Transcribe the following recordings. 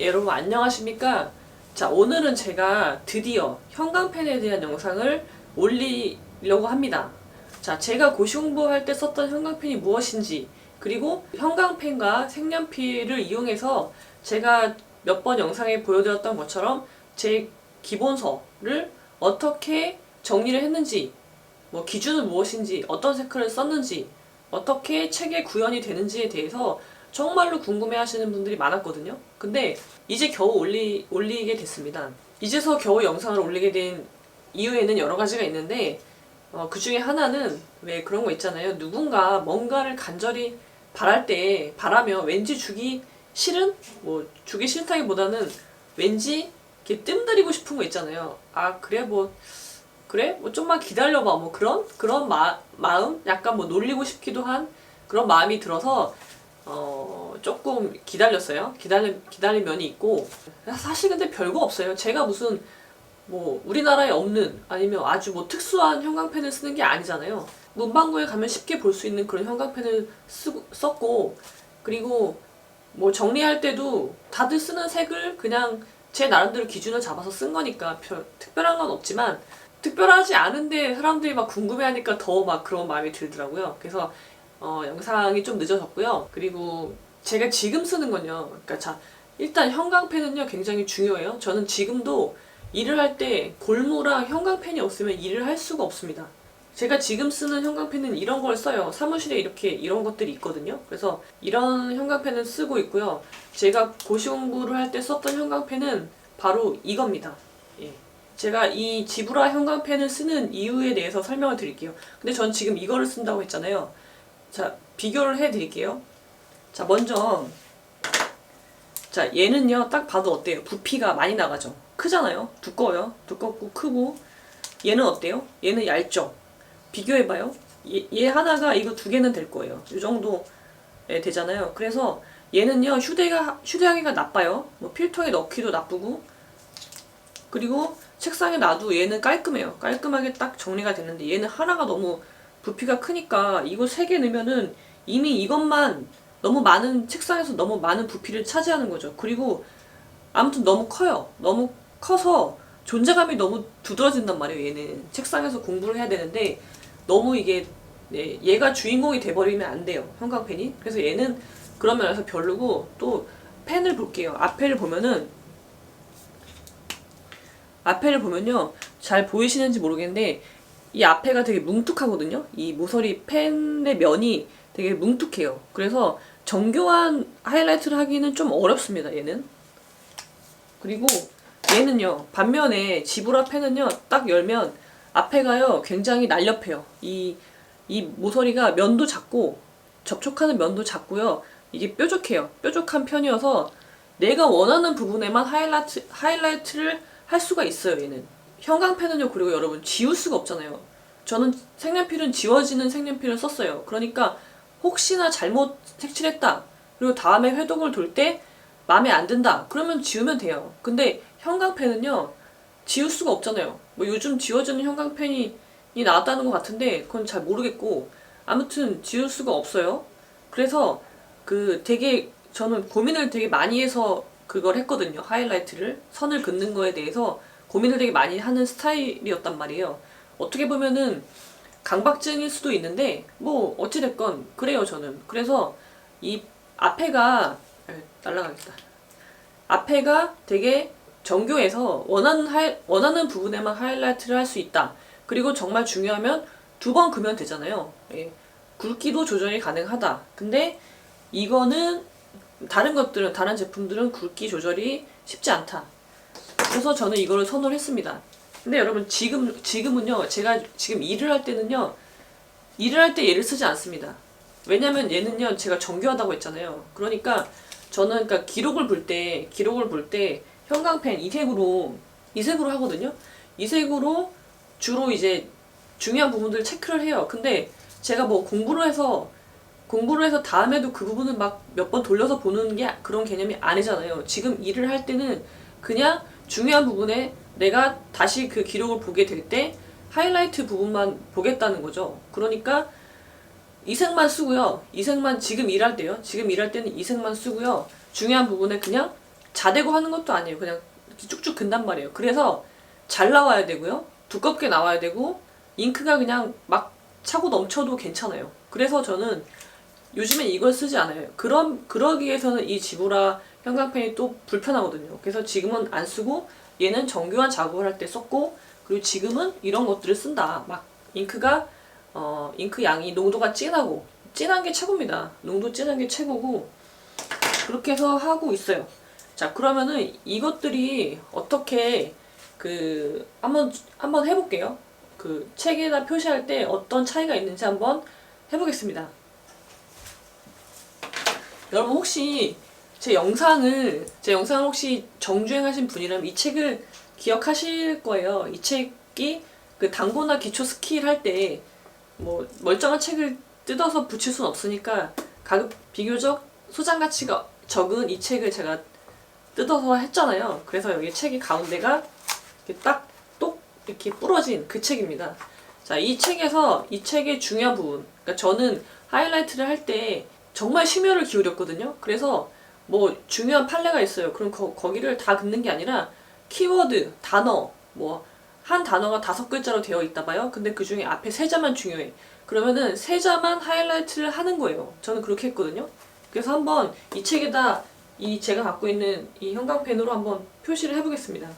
예, 여러분 안녕하십니까? 자, 오늘은 제가 드디어 형광펜에 대한 영상을 올리려고 합니다. 자, 제가 고시 공부할 때 썼던 형광펜이 무엇인지, 그리고 형광펜과 색연필을 이용해서 제가 몇 번 영상에 보여드렸던 것처럼 제 기본서를 어떻게 정리를 했는지, 뭐 기준은 무엇인지, 어떤 색깔을 썼는지, 어떻게 책에 구현이 되는지에 대해서 정말로 궁금해 하시는 분들이 많았거든요. 근데 이제 겨우 올리, 올리게 됐습니다. 이제서 겨우 영상을 올리게 된 이유에는 여러 가지가 있는데, 어, 그 중에 하나는 왜 그런 거 있잖아요. 누군가 뭔가를 간절히 바랄 때, 바라면 왠지 주기 싫은? 뭐, 주기 싫다기보다는 왠지 이렇게 뜸들이고 싶은 거 있잖아요. 아, 그래, 뭐, 그래? 뭐 좀만 기다려봐. 뭐 그런? 그런 마, 마음? 약간 뭐 놀리고 싶기도 한 그런 마음이 들어서 어, 조금 기다렸어요. 기다릴, 기다릴 면이 있고. 사실 근데 별거 없어요. 제가 무슨 뭐 우리나라에 없는 아니면 아주 뭐 특수한 형광펜을 쓰는 게 아니잖아요. 문방구에 가면 쉽게 볼 수 있는 그런 형광펜을 쓰고, 썼고 그리고 뭐 정리할 때도 다들 쓰는 색을 그냥 제 나름대로 기준을 잡아서 쓴 거니까 별 특별한 건 없지만 특별하지 않은데 사람들이 막 궁금해하니까 더 막 그런 마음이 들더라고요. 그래서 어, 영상이 좀 늦어졌고요. 그리고 제가 지금 쓰는 건요. 그러니까 자 일단 형광펜은요 굉장히 중요해요. 저는 지금도 일을 할 때 골무랑 형광펜이 없으면 일을 할 수가 없습니다. 제가 지금 쓰는 형광펜은 이런 걸 써요. 사무실에 이렇게 이런 것들이 있거든요. 그래서 이런 형광펜을 쓰고 있고요. 제가 고시 공부를 할 때 썼던 형광펜은 바로 이겁니다. 예. 제가 이 지브라 형광펜을 쓰는 이유에 대해서 설명을 드릴게요. 근데 전 지금 이거를 쓴다고 했잖아요. 자, 비교를 해 드릴게요. 자, 먼저 자, 얘는요. 딱 봐도 어때요? 부피가 많이 나가죠. 크잖아요. 두꺼워요. 두껍고 크고 얘는 어때요? 얘는 얇죠. 비교해 봐요. 얘, 얘 하나가 이거 두 개는 될 거예요. 이 정도에 되잖아요. 그래서 얘는요. 휴대가 휴대하기가 나빠요. 뭐 필터에 넣기도 나쁘고 그리고 책상에 놔도 얘는 깔끔해요. 깔끔하게 딱 정리가 됐는데 얘는 하나가 너무 부피가 크니까 이거 세 개 넣으면은 이미 이것만 너무 많은 책상에서 너무 많은 부피를 차지하는 거죠. 그리고 아무튼 너무 커요. 너무 커서 존재감이 너무 두드러진단 말이에요. 얘는 책상에서 공부를 해야 되는데 너무 이게 네, 얘가 주인공이 돼버리면 안 돼요. 형광펜이. 그래서 얘는 그런 면에서 별로고 또 펜을 볼게요. 앞에를 보면은 앞에를 보면요. 잘 보이시는지 모르겠는데 이 앞에가 되게 뭉툭하거든요. 이 모서리 펜의 면이 되게 뭉툭해요. 그래서 정교한 하이라이트를 하기는 좀 어렵습니다. 얘는. 그리고 얘는요. 반면에 지브라 펜은요. 딱 열면 앞에가요. 굉장히 날렵해요. 이, 이 모서리가 면도 작고 접촉하는 면도 작고요. 이게 뾰족해요. 뾰족한 편이어서 내가 원하는 부분에만 하이라이트, 하이라이트를 할 수가 있어요. 얘는. 형광펜은요, 그리고 여러분, 지울 수가 없잖아요. 저는 색연필은 지워지는 색연필을 썼어요. 그러니까 혹시나 잘못 색칠했다. 그리고 다음에 회독을 돌 때 마음에 안 든다. 그러면 지우면 돼요. 근데 형광펜은요, 지울 수가 없잖아요. 뭐 요즘 지워지는 형광펜이 이 나왔다는 것 같은데 그건 잘 모르겠고 아무튼 지울 수가 없어요. 그래서 그 되게 저는 고민을 되게 많이 해서 그걸 했거든요. 하이라이트를 선을 긋는 거에 대해서 고민을 되게 많이 하는 스타일이었단 말이에요. 어떻게 보면은 강박증일 수도 있는데 뭐 어찌됐건 그래요 저는. 그래서 이 앞에가 에, 날라가겠다. 앞에가 되게 정교해서 원하는 하이, 원하는 부분에만 하이라이트를 할 수 있다. 그리고 정말 중요하면 두 번 그면 되잖아요. 예. 굵기도 조절이 가능하다. 근데 이거는 다른 것들은 다른 제품들은 굵기 조절이 쉽지 않다. 그래서 저는 이거를 선호를 했습니다. 근데 여러분 지금 지금은요 제가 지금 일을 할 때는요 일을 할 때 얘를 쓰지 않습니다. 왜냐면 얘는요 제가 정교하다고 했잖아요. 그러니까 저는 그러니까 기록을 볼 때 기록을 볼 때 형광펜 이색으로 이색으로 하거든요. 이색으로 주로 이제 중요한 부분들 체크를 해요. 근데 제가 뭐 공부를 해서 공부를 해서 다음에도 그 부분을 막 몇 번 돌려서 보는 게 그런 개념이 아니잖아요. 지금 일을 할 때는 그냥 중요한 부분에 내가 다시 그 기록을 보게 될 때 하이라이트 부분만 보겠다는 거죠. 그러니까 이 색만 쓰고요. 이 색만 지금 일할 때요. 지금 일할 때는 이 색만 쓰고요. 중요한 부분에 그냥 자대고 하는 것도 아니에요. 그냥 쭉쭉 근단 말이에요. 그래서 잘 나와야 되고요. 두껍게 나와야 되고 잉크가 그냥 막 차고 넘쳐도 괜찮아요. 그래서 저는 요즘엔 이걸 쓰지 않아요. 그런 그러기 위해서는 이 지브라 형광펜이 또 불편하거든요. 그래서 지금은 안 쓰고 얘는 정교한 작업을 할 때 썼고 그리고 지금은 이런 것들을 쓴다. 막 잉크가 어 잉크 양이 농도가 진하고 진한 게 최고입니다. 농도 진한 게 최고고 그렇게 해서 하고 있어요. 자 그러면은 이것들이 어떻게 그 한번 한번 해볼게요. 그 책에다 표시할 때 어떤 차이가 있는지 한번 해보겠습니다. 여러분 혹시 제 영상을 제 영상을 혹시 정주행하신 분이라면 이 책을 기억하실 거예요. 이 책이 그 당고나 기초 스킬 할 때 뭐 멀쩡한 책을 뜯어서 붙일 순 없으니까 가급 비교적 소장 가치가 적은 이 책을 제가 뜯어서 했잖아요. 그래서 여기 책이 가운데가 이렇게 딱똑 이렇게 부러진 그 책입니다. 자, 이 책에서 이 책의 중요한 부분. 그러니까 저는 하이라이트를 할 때 정말 심혈을 기울였거든요. 그래서 뭐 중요한 판례가 있어요. 그럼 거, 거기를 다 긋는 게 아니라 키워드, 단어, 뭐 한 단어가 다섯 글자로 되어 있다 봐요. 근데 그 중에 앞에 세 자만 중요해. 그러면은 세 자만 하이라이트를 하는 거예요. 저는 그렇게 했거든요. 그래서 한번 이 책에다 이 제가 갖고 있는 이 형광펜으로 한번 표시를 해보겠습니다.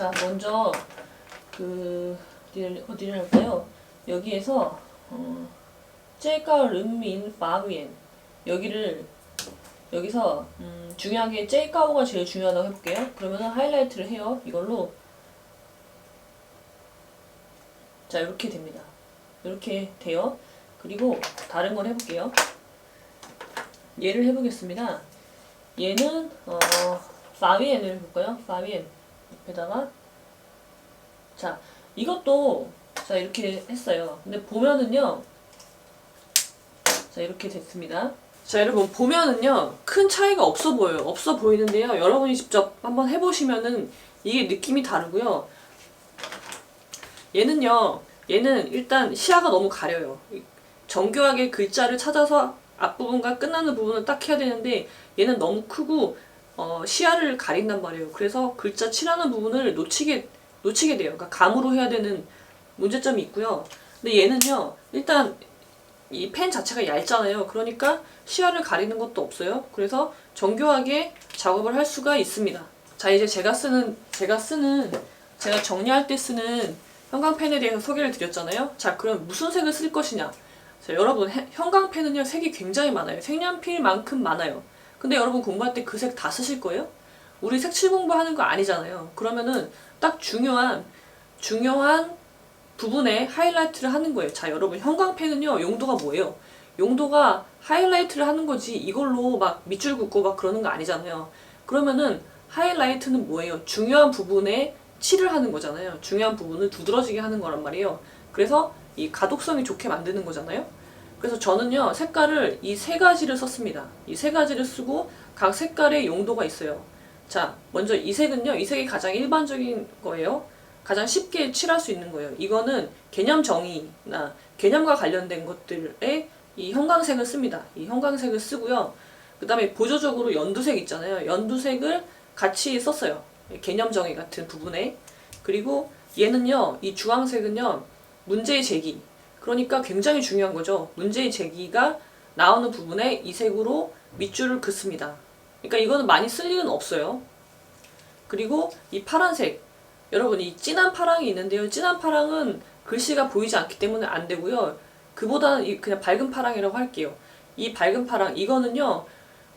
자, 먼저 그 어디를, 어디를 할까요? 여기에서 어, 제가 름민 바위엔 여기를 여기서 음, 중요한 게 제이카오가 제일 중요하다고 해볼게요. 그러면은 하이라이트를 해요. 이걸로 자 이렇게 됩니다. 이렇게 돼요. 그리고 다른 걸 해볼게요. 얘를 해보겠습니다. 얘는 어, 파위엔을 볼까요? 파위엔 옆에다가 자 이것도 자 이렇게 했어요. 근데 보면은요. 자 이렇게 됐습니다. 자 여러분 보면은요 큰 차이가 없어 보여요. 없어 보이는데요. 여러분이 직접 한번 해보시면은 이게 느낌이 다르고요. 얘는요 얘는 일단 시야가 너무 가려요. 정교하게 글자를 찾아서 앞부분과 끝나는 부분을 딱 해야 되는데 얘는 너무 크고 어, 시야를 가린단 말이에요. 그래서 글자 칠하는 부분을 놓치게 놓치게 돼요. 그러니까 감으로 해야 되는 문제점이 있고요. 근데 얘는요 일단 이 펜 자체가 얇잖아요. 그러니까 시야를 가리는 것도 없어요. 그래서 정교하게 작업을 할 수가 있습니다. 자, 이제 제가 쓰는, 제가 쓰는, 제가 정리할 때 쓰는 형광펜에 대해서 소개를 드렸잖아요. 자, 그럼 무슨 색을 쓸 것이냐? 자, 여러분, 해- 형광펜은요, 색이 굉장히 많아요. 색연필만큼 많아요. 근데 여러분 공부할 때 그 색 다 쓰실 거예요? 우리 색칠 공부하는 거 아니잖아요. 그러면은 딱 중요한, 중요한 부분에 하이라이트를 하는 거예요. 자, 여러분, 형광펜은요, 용도가 뭐예요? 용도가 하이라이트를 하는 거지, 이걸로 막 밑줄 긋고 막 그러는 거 아니잖아요. 그러면은 하이라이트는 뭐예요? 중요한 부분에 칠을 하는 거잖아요. 중요한 부분을 두드러지게 하는 거란 말이에요. 그래서 이 가독성이 좋게 만드는 거잖아요. 그래서 저는요, 색깔을 이 세 가지를 썼습니다. 이 세 가지를 쓰고 각 색깔의 용도가 있어요. 자, 먼저 이 색은요, 이 색이 가장 일반적인 거예요. 가장 쉽게 칠할 수 있는 거예요. 이거는 개념 정의나 개념과 관련된 것들에 이 형광색을 씁니다. 이 형광색을 쓰고요. 그 다음에 보조적으로 연두색 있잖아요. 연두색을 같이 썼어요. 개념 정의 같은 부분에. 그리고 얘는요, 이 주황색은요, 문제의 제기. 그러니까 굉장히 중요한 거죠. 문제의 제기가 나오는 부분에 이 색으로 밑줄을 긋습니다. 그러니까 이거는 많이 쓸 일은 없어요. 그리고 이 파란색. 여러분, 이 진한 파랑이 있는데요. 진한 파랑은 글씨가 보이지 않기 때문에 안 되고요. 그보다는 이 그냥 밝은 파랑이라고 할게요. 이 밝은 파랑, 이거는요.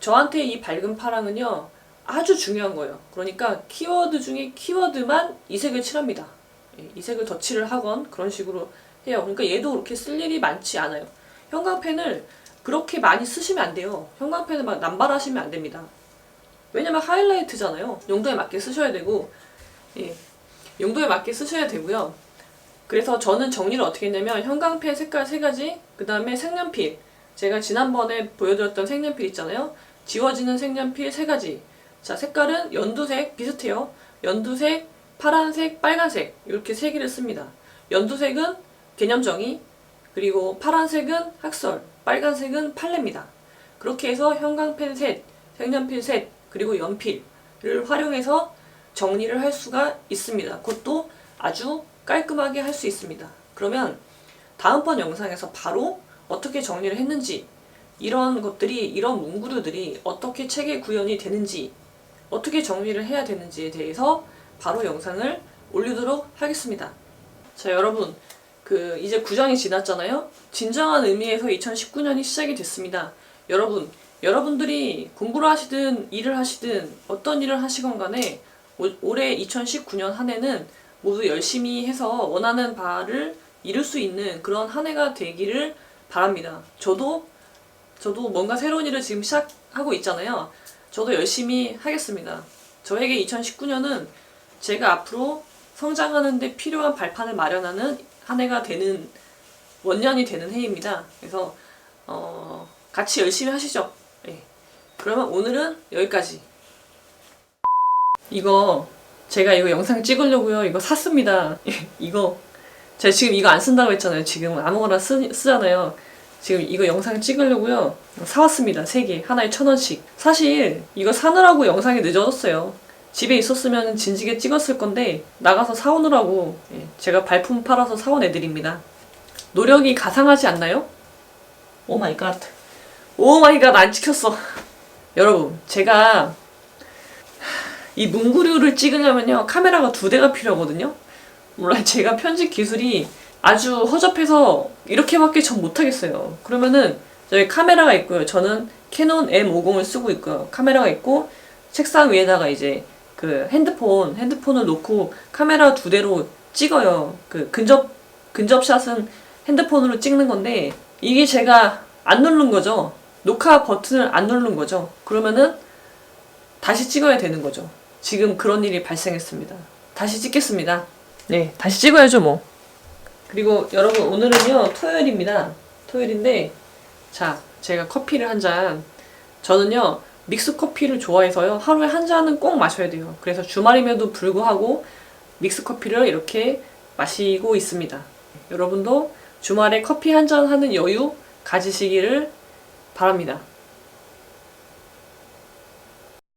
저한테 이 밝은 파랑은요. 아주 중요한 거예요. 그러니까 키워드 중에 키워드만 이 색을 칠합니다. 예, 이 색을 덧칠을 하건 그런 식으로 해요. 그러니까 얘도 그렇게 쓸 일이 많지 않아요. 형광펜을 그렇게 많이 쓰시면 안 돼요. 형광펜을 막 남발하시면 안 됩니다. 왜냐면 하이라이트잖아요. 용도에 맞게 쓰셔야 되고, 예, 용도에 맞게 쓰셔야 되고요. 그래서 저는 정리를 어떻게 했냐면 형광펜 색깔 세 가지, 그 다음에 색연필. 제가 지난번에 보여드렸던 색연필 있잖아요. 지워지는 색연필 세 가지. 자, 색깔은 연두색 비슷해요. 연두색, 파란색, 빨간색 이렇게 세 개를 씁니다. 연두색은 개념 정의, 그리고 파란색은 학설, 빨간색은 판례입니다. 그렇게 해서 형광펜 셋, 색연필 셋, 그리고 연필을 활용해서 정리를 할 수가 있습니다. 그것도 아주 깔끔하게 할 수 있습니다. 그러면 다음번 영상에서 바로 어떻게 정리를 했는지 이런 것들이 이런 문구류들이 어떻게 책에 구현이 되는지 어떻게 정리를 해야 되는지에 대해서 바로 영상을 올리도록 하겠습니다. 자 여러분 그 이제 9장이 지났잖아요. 진정한 의미에서 2019년이 시작이 됐습니다. 여러분 여러분들이 공부를 하시든 일을 하시든 어떤 일을 하시건 간에 올- 올해 2019년 한 해는 모두 열심히 해서 원하는 바를 이룰 수 있는 그런 한 해가 되기를 바랍니다. 저도 저도 뭔가 새로운 일을 지금 시작하고 있잖아요. 저도 열심히 하겠습니다. 저에게 2019년은 제가 앞으로 성장하는 데 필요한 발판을 마련하는 한 해가 되는 원년이 되는 해입니다. 그래서 어, 같이 열심히 하시죠. 예. 그러면 오늘은 여기까지. 이거 제가 이거 영상 찍으려고요. 이거 샀습니다. 이거 제가 지금 이거 안 쓴다고 했잖아요. 지금 아무거나 쓰, 쓰잖아요. 지금 이거 영상 찍으려고요. 사왔습니다. 세 개. 하나에 천 원씩. 사실 이거 사느라고 영상이 늦어졌어요. 집에 있었으면 진지게 찍었을 건데 나가서 사오느라고 예, 제가 발품 팔아서 사온 애들입니다. 노력이 가상하지 않나요? 오 마이 갓. 오 마이 갓 안 찍혔어. 여러분, 제가 이 문구류를 찍으려면요 카메라가 두 대가 필요하거든요. 물론 제가 편집 기술이 아주 허접해서 이렇게밖에 전 못하겠어요. 그러면은 저희 카메라가 있고요. 저는 캐논 M50을 쓰고 있고요. 카메라가 있고 책상 위에다가 이제 그 핸드폰 핸드폰을 놓고 카메라 두 대로 찍어요. 그 근접 근접샷은 핸드폰으로 찍는 건데 이게 제가 안 누른 거죠. 녹화 버튼을 안 누른 거죠. 그러면은 다시 찍어야 되는 거죠. 지금 그런 일이 발생했습니다. 다시 찍겠습니다. 네, 다시 찍어야죠, 뭐. 그리고 여러분, 오늘은요, 토요일입니다. 토요일인데, 자, 제가 커피를 한 잔. 저는요, 믹스 커피를 좋아해서요, 하루에 한 잔은 꼭 마셔야 돼요. 그래서 주말임에도 불구하고 믹스 커피를 이렇게 마시고 있습니다. 여러분도 주말에 커피 한 잔 하는 여유 가지시기를 바랍니다.